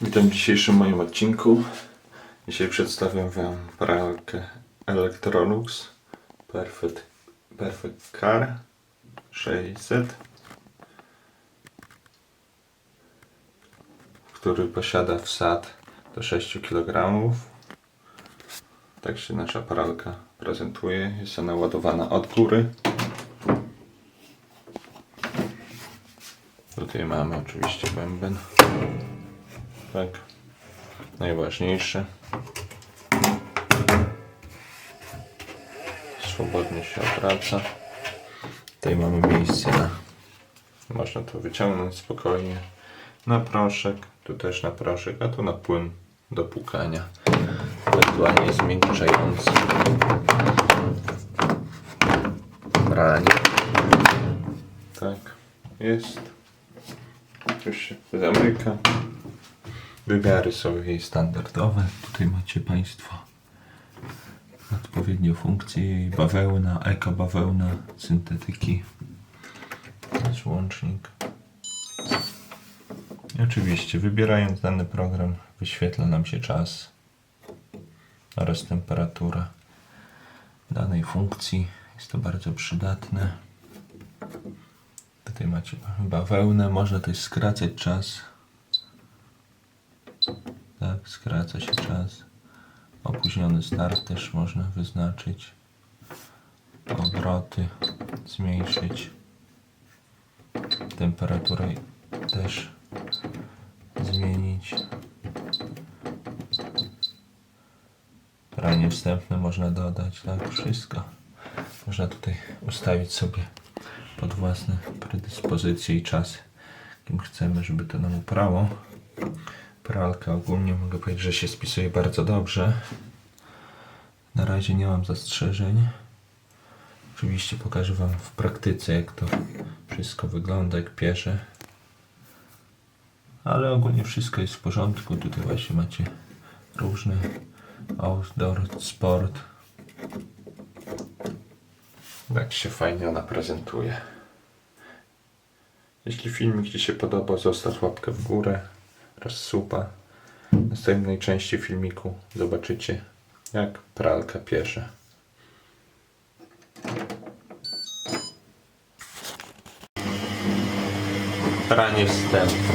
Witam w dzisiejszym moim odcinku. Dzisiaj przedstawiam Wam pralkę Electrolux Perfect, Perfect Car 600 który posiada wsad do 6 kg. Tak się nasza pralka prezentuje. Jest ona ładowana od góry. Tutaj mamy oczywiście bęben. Tak. Najważniejsze. Swobodnie się obraca. Tutaj mamy miejsce na. Można to wyciągnąć spokojnie. Na proszek. Tu też na proszek, a tu na płyn do pukania. Ewentualnie zmiękczający. Branie. Tak. Jest. Już się zamyka. Wymiary są jej standardowe. Tutaj macie Państwo odpowiednie funkcje jej bawełna, eko bawełna, syntetyki, złącznik. I oczywiście wybierając dany program wyświetla nam się czas oraz temperatura danej funkcji. Jest to bardzo przydatne. Tutaj macie bawełnę, można też skracać czas. Skraca się czas. Opóźniony start też można wyznaczyć. Obroty zmniejszyć. Temperaturę też zmienić. Pranie wstępne można dodać, tak, wszystko. Można tutaj ustawić sobie pod własne predyspozycje i czas, jakim chcemy, żeby to nam uprało. Pralka ogólnie mogę powiedzieć, że się spisuje bardzo dobrze. Na razie nie mam zastrzeżeń. Oczywiście pokażę Wam w praktyce, jak to wszystko wygląda, jak pierze. Ale ogólnie wszystko jest w porządku. Tutaj właśnie macie różne outdoor, sport. Tak się fajnie ona prezentuje. Jeśli filmik Ci się podobał, zostaw łapkę w górę oraz suba. W następnej części filmiku zobaczycie jak pralka pierze. Pranie wstępne.